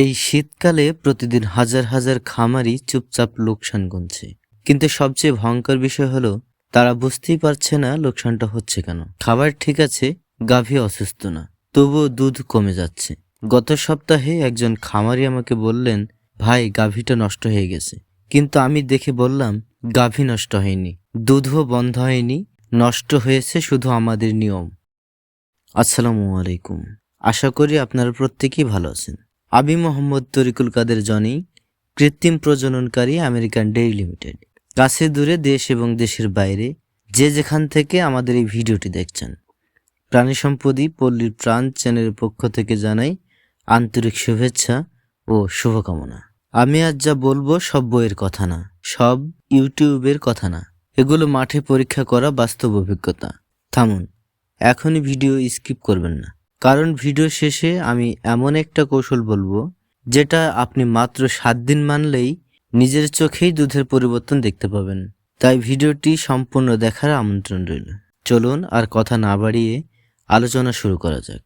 এই শীতকালে প্রতিদিন হাজার হাজার খামারি চুপচাপ লোকসান গুনছে। কিন্তু সবচেয়ে ভয়ঙ্কর বিষয় হলো, তারা বুঝতেই পারছে না লোকসানটা হচ্ছে কেন। খাবার ঠিক আছে, গাভী অসুস্থ না, তবুও দুধ কমে যাচ্ছে। গত সপ্তাহে একজন খামারি আমাকে বললেন, ভাই, গাভীটা নষ্ট হয়ে গেছে। কিন্তু আমি দেখে বললাম, গাভী নষ্ট হয়নি, দুধও বন্ধ হয়নি, নষ্ট হয়েছে শুধু আমাদের নিয়ম। আসসালামু আলাইকুম। আশা করি আপনারা প্রত্যেকেই ভালো আছেন। আবি মোহাম্মদ তরিকুল কাদের জনি, কৃত্রিম প্রজননকারী আমেরিকান ডেইরি লিমিটেড। কাছে দূরে দেশ এবং দেশের বাইরে যে যেখান থেকে আমাদের এই ভিডিওটি দেখছেন। প্রাণী সম্পদই পল্লীর প্রাণ চ্যানেলের পক্ষ থেকে জানাই আন্তরিক শুভেচ্ছা ও শুভকামনা। আমি আজ যা বলব সব বইয়ের কথা না, সব ইউটিউবের কথা না। এগুলো মাঠে পরীক্ষা করা বাস্তব অভিজ্ঞতা। থামুন, এখনই ভিডিও স্কিপ করবেন না। কারণ ভিডিও শেষে আমি এমন একটা কৌশল বলব, যেটা আপনি মাত্র সাত দিন মানলেই নিজের চোখেই দুধের পরিবর্তন দেখতে পাবেন। তাই ভিডিওটি সম্পূর্ণ দেখার আমন্ত্রণ রইল। চলুন আর কথা না বাড়িয়ে আলোচনা শুরু করা যাক।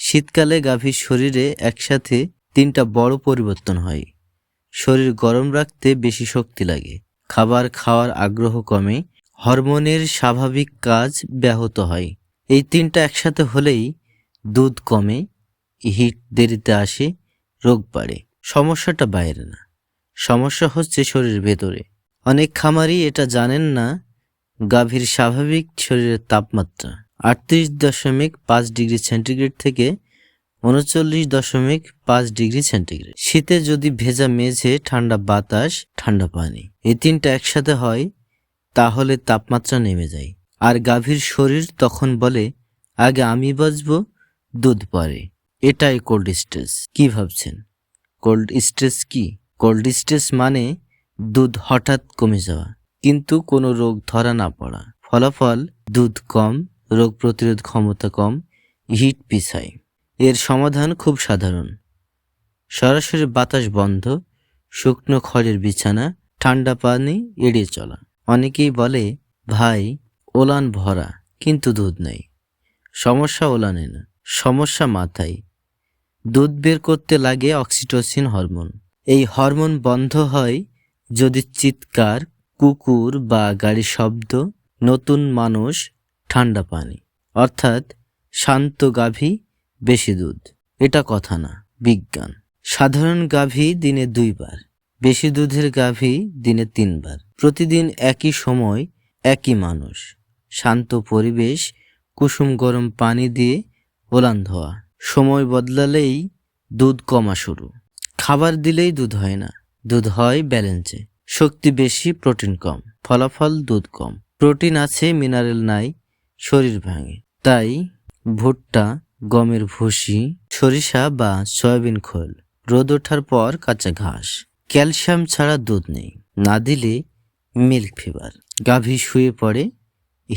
শীতকালে গাভীর শরীরে একসাথে তিনটা বড় পরিবর্তন হয়। শরীর গরম রাখতে বেশি শক্তি লাগে। খাবার খাওয়ার আগ্রহ কমে, হরমোনের স্বাভাবিক কাজ ব্যাহত হয়। এই তিনটা একসাথে হলেই দুধ কমে, হিট দেরিতে আসে, রোগ বাড়ে। সমস্যাটা বাইরে না। সমস্যা হচ্ছে শরীরের ভেতরে। অনেক খামারই এটা জানেন না, গাভীর স্বাভাবিক শরীরের তাপমাত্রা। আটত্রিশ দশমিক পাঁচ ডিগ্রি সেন্টিগ্রেড থেকে উনচল্লিশ দশমিক পাঁচ ডিগ্রি সেন্টিগ্রেড। শীতে যদি ভেজা মেঝে, ঠান্ডা বাতাস, ঠান্ডা পানি, এই তিনটা একসাথে হয়, তাহলে তাপমাত্রা নেমে যায়। আর গাভীর শরীর তখন বলে, আগে আমি বাঁচবো দুধ পরে। এটাই কোল্ড স্ট্রেস কি ভাবছেন? কোল্ড স্ট্রেস কি? কোল্ড স্ট্রেস মানে দুধ হঠাৎ কমে যাওয়া, কিন্তু কোনো রোগ ধরা না পড়া। ফলাফল, দুধ কম, রোগ প্রতিরোধ ক্ষমতা কম, হিট পিছায়। এর সমাধান খুব সাধারণ। সরাসরি বাতাস বন্ধ, শুকনো খড়ের বিছানা, ঠান্ডা পানি এড়িয়ে চলা। অনেকেই বলে, ভাই, ওলান ভরা, কিন্তু দুধ নেই। সমস্যা ওলানে না। সমস্যা মাথায়। দুধ বের করতে লাগে অক্সিটোসিন হরমোন। এই হরমোন বন্ধ হয় যদি চিৎকার, কুকুর বা গাড়ির শব্দ, নতুন মানুষ, ঠান্ডা পানি, অর্থাৎ শান্ত গাভী, বেশি দুধ। এটা কথা না, বিজ্ঞান। সাধারণ গাভী দিনে দুইবার, বেশি দুধের গাভী দিনে তিনবার। প্রতিদিন একই সময়, একই মানুষ। শান্ত পরিবেশ, কুসুম গরম পানি দিয়ে ওলান ধোয়া। সময় বদলালেই দুধ কমা শুরু। খাবার দিলেই দুধ হয় না। দুধ হয় ব্যালেন্সে। শক্তি বেশি, প্রোটিন কম। ফলাফল দুধ কম। প্রোটিন আছে, মিনারেল নাই, শরীর ভাঙে। তাই ভুট্টা, গমের ভুসি, সরিষা বা সয়াবিন খোল। রোদ ওঠার পর কাঁচা ঘাস। ক্যালসিয়াম ছাড়া দুধ নেই। না দিলে মিল্ক ফিভার। গাভী শুয়ে পড়ে,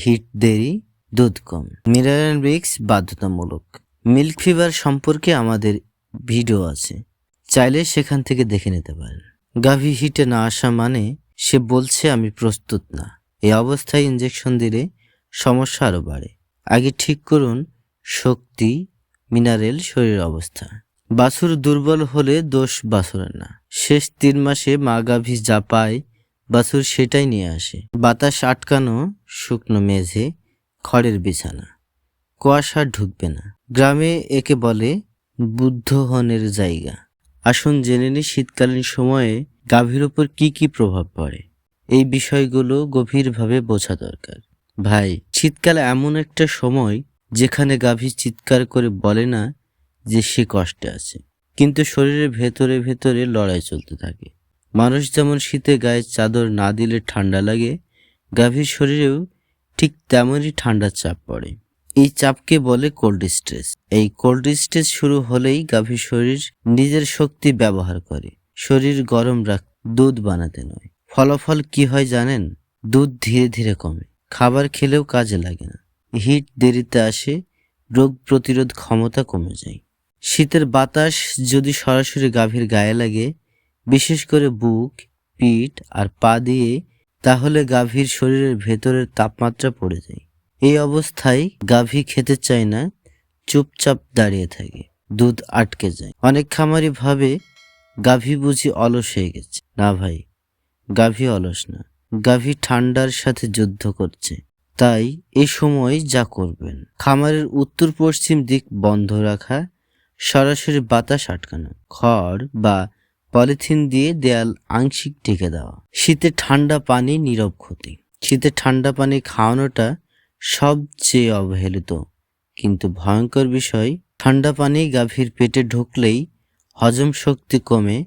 হিট দেরি দুধ কম। মিনারেল মিক্স বাধ্যতামূলক। মিল্ক ফিভার সম্পর্কে আমাদের ভিডিও আছে। চাইলে সেখান থেকে দেখে নিতে পারেন। গাভী হিটে না আসা মানে সে বলছে, আমি প্রস্তুত না। এই অবস্থায় ইঞ্জেকশন দিলে সমস্যা আরও বাড়ে। আগে ঠিক করুন শক্তি, মিনারেল শরীর অবস্থা। বাছুর দুর্বল হলে দোষ বাছুরের না। শেষ তিন মাসে মা গাভী যা পায়, বাছুর সেটাই নিয়ে আসে। বাতাস আটকানো, শুকনো মেঝে খড়ের বিছানা। কুয়াশা ঢুকবে না। গ্রামে একে বলে বুদ্ধহনের জায়গা। আসুন জেনে নিই শীতকালীন সময়ে গাভীর ওপর কি কি প্রভাব পড়ে। এই বিষয়গুলো গভীরভাবে বোঝা দরকার। ভাই, শীতকালে এমন একটা সময় যেখানে গাভী চিৎকার করে বলে না যে সে কষ্টে আছে, কিন্তু শরীরের ভেতরে ভেতরে লড়াই চলতে থাকে। মানুষ যেমন শীতে গায়ে চাদর না দিলে ঠান্ডা লাগে, গাভীর শরীরেও ঠিক তেমনই ঠান্ডার চাপ পড়ে। এই চাপকে বলে কোল্ড স্ট্রেস এই কোল্ড স্ট্রেস শুরু হলেই গাভীর শরীর নিজের শক্তি ব্যবহার করে। শরীর গরম রাখ, দুধ বানাতে নয়। ফলাফল কি হয় জানেন? দুধ ধীরে ধীরে কমে। খাবার খেলেও কাজে লাগে না। হিট দেরিতে আসে, রোগ প্রতিরোধ ক্ষমতা কমে যায়। শীতের বাতাস যদি সরাসরি গাভীর গায়ে লাগে, বিশেষ করে বুক, পিঠ আর পা দিয়ে তাহলে গাভীর শরীরের ভেতরের তাপমাত্রা পড়ে যায়। এই অবস্থায় গাভী খেতে চায় না, চুপচাপ দাঁড়িয়ে থাকে, দুধ আটকে যায়। অনেক খামারি ভাবে গাভী বুঝি অলস হয়ে গেছে। না ভাই, গাভী অলস না। গাভী ঠান্ডার সাথে যুদ্ধ করছে। তাই এ সময় যা করবেন। খামারের উত্তর পশ্চিম দিক বন্ধ রাখা, সরাসরি বাতাস আটকানো, খড় বা পলিথিন দিয়ে দেয়াল আংশিক ঢেকে দেওয়া। শীতে ঠান্ডা পানি নীরব ক্ষতি। শীতে ঠান্ডা পানি খাওয়ানোটা সবচেয়ে অবহেলিত, কিন্তু ভয়ঙ্কর বিষয়, ঠান্ডা পানি গাভীর পেটে ঢুকলেই হজম শক্তি কমে,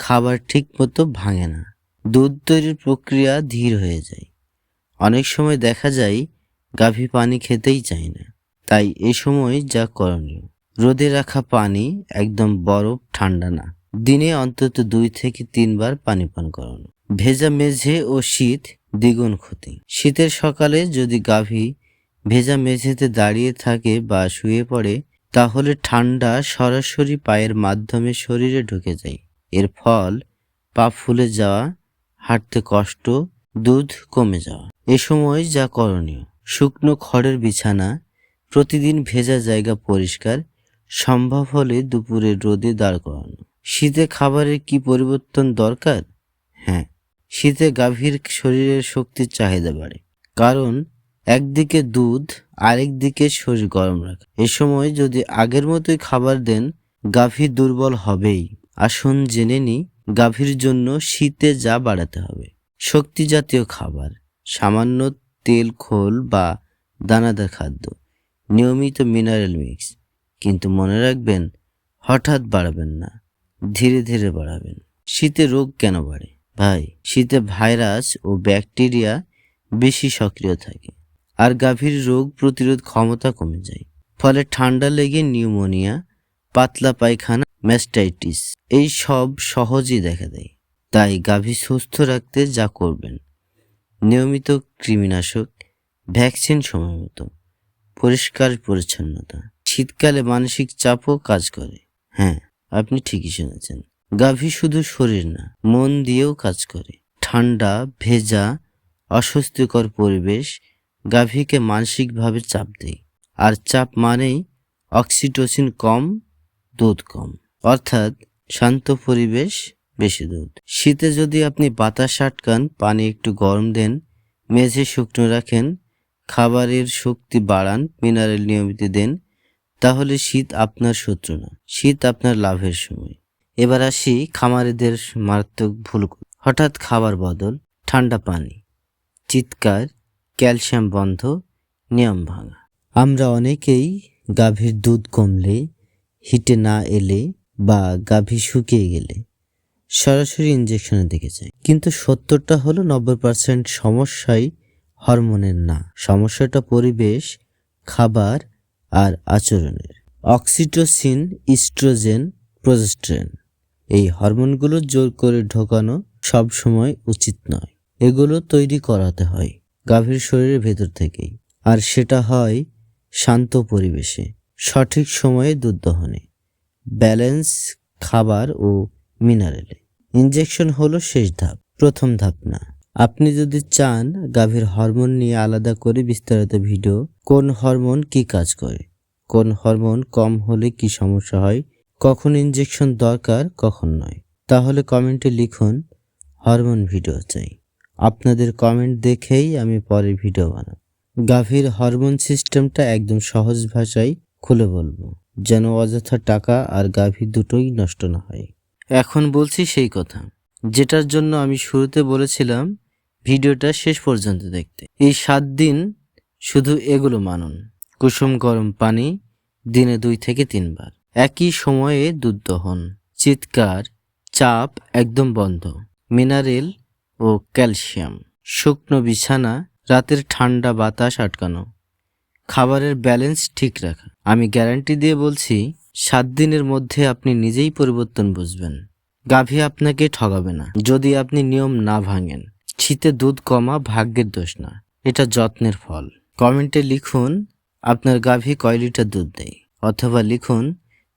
খাবার ঠিকমতো ভাঙে না। দুধ তৈরির প্রক্রিয়া ধীর হয়ে যায়। অনেক সময় দেখা যায়, গাভী পানি খেতেই চায় না। তাই এ সময় যা করণীয়, রোদে রাখা পানি একদম বরফ, ঠান্ডা না। দিনে অন্তত দুই থেকে তিনবার পানি পান করানো। ভেজা মেঝে ও শীত দ্বিগুণ ক্ষতি। শীতের সকালে যদি গাভী ভেজা মেঝেতে দাঁড়িয়ে থাকে বা শুয়ে পড়ে, তাহলে ঠান্ডা সরাসরি পায়ের মাধ্যমে শরীরে ঢুকে যায়। এর ফল, পা ফুলে যাওয়া, হাঁটতে কষ্ট, দুধ কমে যাওয়া। এ সময় যা করণীয়। শুকনো খড়ের বিছানা, প্রতিদিন ভেজা জায়গা পরিষ্কার, সম্ভব হলে দুপুরে রোদে দাঁড় করানো। শীতে খাবারের কি পরিবর্তন দরকার? হ্যাঁ শীতে গাভীর শরীরের শক্তির চাহিদা বাড়ে। কারণ, একদিকে দুধ আরেক দিকে শরীর গরম রাখে। এ সময় যদি আগের মতোই খাবার দেন, গাভী দুর্বল হবেই। আসুন জেনে নি গাভীর জন্য শীতে যা বাড়াতে হবে। শক্তি জাতীয় খাবার, সামান্য তেল খোল বা দানাদার খাদ্য, নিয়মিত মিনারেল মিক্স। কিন্তু মনে রাখবেন, হঠাৎ বাড়াবেন না। ধীরে ধীরে বাড়াবেন। শীতে রোগ কেন বাড়ে? ভাই, শীতে ভাইরাস ও ব্যাকটেরিয়া বেশি সক্রিয় থাকে আর গাভীর রোগ প্রতিরোধ ক্ষমতা কমে যায়। ফলে ঠান্ডা লেগে নিউমোনিয়া, পাতলা পায়খানা, ম্যাস্টাইটিস এই সব সহজেই দেখা দেয়। তাই গাভী সুস্থ রাখতে যা করবেন, নিয়মিত কৃমিনাশক, ভ্যাকসিন সময় মতো, পরিষ্কার পরিচ্ছন্নতা। শীতকালে মানসিক চাপও কাজ করে। হ্যাঁ। আপনি ঠিকই শুনেছেন। গাভী শুধু শরীর না, মন দিয়েও কাজ করে। ঠান্ডা, ভেজা, অস্বস্তিকর পরিবেশ গাভীকে মানসিকভাবে চাপ দেয়। আর চাপ মানেই অক্সিটোসিন কম, দুধ কম। অর্থাৎ শান্ত পরিবেশ, বেশি দুধ। শীতে যদি আপনি বাতাস আটকান, পানি একটু গরম দেন, মেঝে শুকনো রাখেন, খাবারের শক্তি বাড়ান, মিনারেল নিয়মিত দেন তাহলে শীত আপনার শত্রু না। শীত আপনার লাভের সময়। এবার আসি খামারিদের মারাত্মক ভুল হঠাৎ খাবার বদল, ঠান্ডা পানি, চিৎকার, ক্যালসিয়াম বন্ধ, নিয়ম ভাঙা। আমরা অনেকেই গাভীর দুধ কমলে, হিটে না এলে বা গাভী শুকিয়ে গেলে সরাসরি ইঞ্জেকশনে দেখে যাই। কিন্তু সত্তরটা হলো নব্বই পার্সেন্ট সমস্যাই হরমোনের না। সমস্যাটা পরিবেশ, খাবার আর আচরণের। অক্সিটোসিন ইস্ট্রোজেন প্রোজেস্ট্রেন এই হরমোনগুলো জোর করে ঢোকানো সব সময় উচিত নয়। এগুলো তৈরি করাতে হয় গাভীর শরীরের ভেতর থেকেই। আর সেটা হয় শান্ত পরিবেশে, সঠিক সময়ে দুধ দহনে, ব্যালেন্স খাবার ও মিনারেলে। ইনজেকশন হলো শেষ ধাপ, প্রথম ধাপ না আপনি যদি চান গাভীর হরমোন নিয়ে আলাদা করে বিস্তারিত ভিডিও, কোন হরমোন কি কাজ করে? কোন হরমোন কম হলে কি সমস্যা হয়? কখন ইনজেকশন দরকার, কখন নয়? তাহলে কমেন্টে লিখুন, হরমোন ভিডিও চাই। আপনাদের কমেন্ট দেখেই আমি পরে ভিডিও বানাব। গাভীর হরমোন সিস্টেমটা একদম সহজ ভাষায় খুলে বলব, যেন অযথা টাকা আর গাভী দুটোই নষ্ট না হয়। এখন বলছি সেই কথা, যেটার জন্য আমি শুরুতে বলেছিলাম ভিডিওটা শেষ পর্যন্ত দেখতে। এই সাত দিন শুধু এগুলো মানুন। কুসুম গরম পানি দিনে দুই থেকে তিনবার। একই সময়ে দুধ দহন চিৎকার, চাপ একদম বন্ধ। মিনারেল ও ক্যালসিয়াম, শুকনো বিছানা, রাতের ঠান্ডা বাতাস আটকানো। খাবারের ব্যালেন্স ঠিক রাখা। আমি গ্যারান্টি দিয়ে বলছি, সাত দিনের মধ্যে আপনি নিজেই পরিবর্তন বুঝবেন। গাভী আপনাকে ঠগাবে না, যদি আপনি নিয়ম না ভাঙেন। শীতে দুধ কমা ভাগ্যের দোষ না এটা যত্নের ফল। কমেন্টে লিখুন, আপনার গাভী কয় লিটার দুধ দেয়? অথবা লিখুন,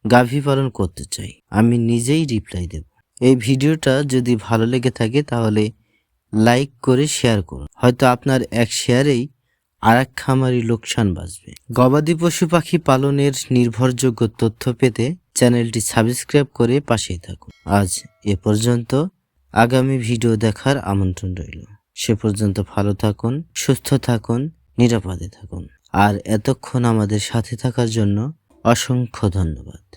গাভী পালন করতে চাই। আমি নিজেই রিপ্লাই দেব। এই ভিডিওটা যদি ভালো লেগে থাকে তাহলে লাইক করে শেয়ার করুন। হয়তো আপনার এক শেয়ারেই আর এক খামারি লোকসান বাঁচবে। গবাদি পশু পাখি পালনের নির্ভরযোগ্য তথ্য পেতে চ্যানেলটি সাবস্ক্রাইব করে পাশেই থাকুন। আজ এ পর্যন্ত। আগামী ভিডিও দেখার আমন্ত্রণ রইল। সে পর্যন্ত ভালো থাকুন, সুস্থ থাকুন, নিরাপদে থাকুন। আর এতক্ষণ আমাদের সাথে থাকার জন্য অসংখ্য ধন্যবাদ।